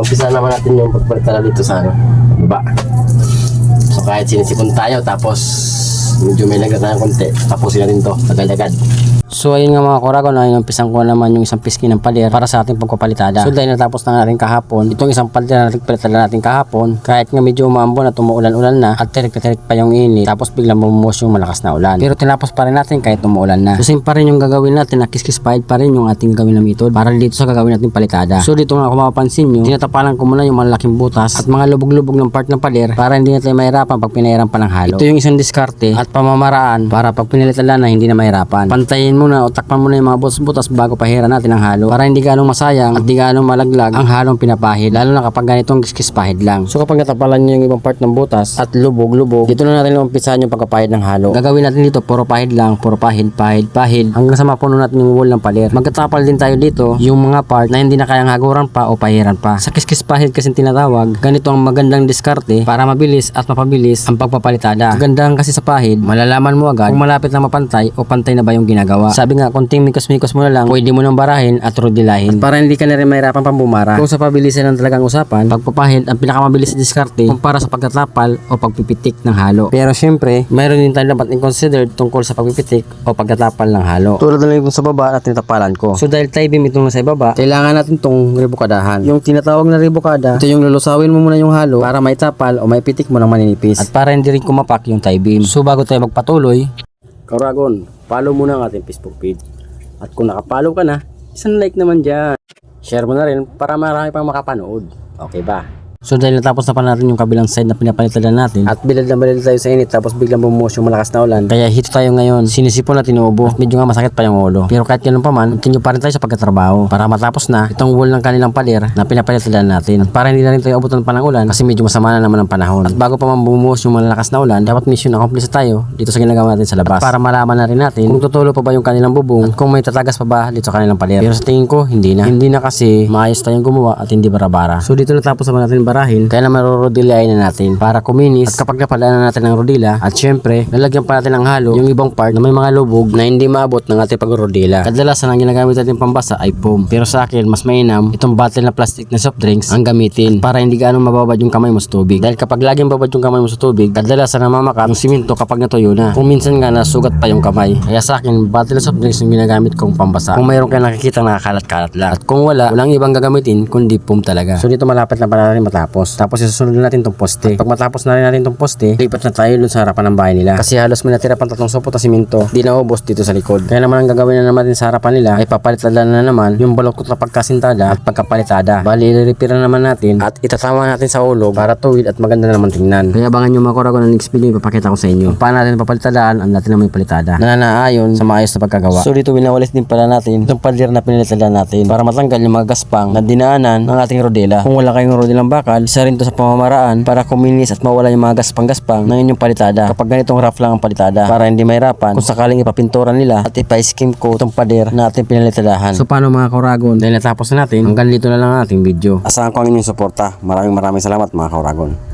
umpisa naman natin yung pagpalitan dito sa ano, baba. So kahit sinisipon tayo tapos medyo may lagat na ng konti, tapusin natin to, agad-agad. So ayun nga mga koragon, ay umpisan ko naman yung isang piski ng pader para sa ating pagpapalitada. So dahil natapos na natin kahapon, itong isang pader na natin palitada natin kahapon, kahit nga medyo umambon at umuulan-ulan na, at tirik na tirik pa yung init, tapos biglang bumumuos yung malakas na ulan. Pero tinapos pa rin natin kahit umuulan na. So same pa rin yung gagawin natin, na kiss pa rin yung ating gagawin na method para dito sa gagawin natin palitada. So dito nga kung mapapansin nyo, tinatapalan ko muna yung malalaking butas at mga lubog-lubog ng part ng pader para hindi na tayo mahirapan pag pinahiran pa ng halo. Ito yung isang diskarte at pamamaraan para pag pinalitan na hindi na mahirapan. Pantayin muna o takpan muna yung mga butas-butas bago pahiran natin ang halo para hindi ganong masayang at di ganong malaglag ang halong pinapahid lalo na kapag ganitong kiskis pahid lang. So kapag natapalan nyo yung ibang part ng butas at lubog-lubog, dito na natin umpisahan yung pagkapahid ng halo. Gagawin natin dito puro pahid lang, puro pahid, pahid, pahid hanggang sa mapuno natin yung wall ng pader. Magkatapal din tayo dito yung mga part na hindi na kayang haguran pa o pahiran pa. Sa kiskis pahid kasi tinatawag, ganito ang magandang diskarte para mabilis at mapabilis ang pagpapalitada. Magandang kasi sa pahid, malalaman mo agad kung malapit na mapantay o pantay na ba yung ginagawa. Sabi nga, konting mikos-mikos mo na lang, pwede mo nang barahin at rudilahin. At para hindi ka na rin mahirapan pang bumara. Kung sa pabilisan ng talagang usapan, pagpapahid ang pinakamabilis na diskarte kumpara sa pagtatapal o pagpipitik ng halo. Pero syempre, mayroon din tayo dapat i-consider tungkol sa pagpipitik o pagtatapal ng halo. Tulad na lang sa baba at tinatapalan ko. So dahil tie beam itong nasa baba, kailangan natin itong rebukadahan. Yung tinatawag na rebukada, ito yung lulusawin mo muna yung halo para maitapal o maipitik mo ng maninipis. At para hindi rin kumapak yung tie beam. So bago tayo magpatuloy, Karagon, follow muna ang ating Facebook page. At kung nakapollow ka na, isang like naman dyan. Share mo na rin para marami pang makapanood. Okay ba? So dahil natapos na pa natin yung kabilang side na pinapalitan natin at bilad na bilad tayo sa init tapos biglang bumuhos yung malakas na ulan kaya hito tayo ngayon. Sinisipon na tinubo at medyo nga masakit pa yung ulo. Pero kahit ganun pa man continue pa rin tayo sa pagkatrabaho. Para matapos na itong wall ng kanilang pader na pinapalitan natin. At para hindi na rin tayo abutan pa ng ulan kasi medyo masama na naman ang panahon. At bago pa man bumuhos yung malakas na ulan dapat mission accomplished tayo dito sa ginagawa natin sa labas. At para malaman na rin natin kung tutulo pa ba yung kanilang bubong at kung may tatagas pa ba dito sa kanilang pader. Pero sa tingin ko hindi na. Hindi na kasi maayos tayong gumawa at hindi bara-bara. So dito natapos naman natin barahin. Kaya na marorodilayin na natin para kuminis. At kapag napadaan na natin ng rodila at syempre lalagyan pa natin ng halo yung ibang part na may mga lubog na hindi maabot ng ating pagrodila. Kadalasan ang ginagamit natin pambasa ay foam. Pero sa akin mas mainam itong bottle na plastic na soft drinks ang gamitin para hindi gaano mababad yung kamay mo sa tubig. Dahil kapag laging babad yung kamay mo sa tubig kadalasan namamakat yung siminto kapag natuyo na. Kung minsan nga nasugat pa yung kamay. Kaya sa akin bottle na soft drinks yung ginagamit kong pambasa. Kung mayroon kayo nakikita nakakalat-kalat lang. At kung wala walang ibang gagamitin kundi foam talaga. So dito malapit na pala natin matapos tapos isusunod na natin tong poste. Pag matapos na rin natin tong poste lipat na tayo dun sa harapan ng bahay nila. Kasi halos may natira pang tatlong supot na siminto di naubos dito sa likod. Kaya naman ang gagawin na naman din sa harapan nila ay papalitada na naman yung baloktot na pagkasintada at pagkapalitada. Bali na naman natin at itatama natin sa ulo para tuwid at maganda naman tingnan. Kaya abangan nyo mga korago ng next video ipapakita ko sa inyo paano natin papalitadaan ang natin na may palitada. Na sa maayos na pagkagawa. So dito winawalis din pala natin itong palir na pinalitadaan natin para matanggal yung mga gaspang na dinaanan ng ating rodela. Kung wala kayong rodelang bakal isa rin to sa pamamaraan para kuminis at mawala yung mga gaspang-gaspang ng inyong palitada. Kapag ganitong rough lang ang palitada para hindi mahirapan kung sakaling ipapinturan nila at ipa-skim ko itong pader na ating pinalitadahan so paano mga koragon dahil natapos na natin hanggang dito na lang ang ating video. Asahan ko ang inyong suporta. Maraming maraming salamat mga koragon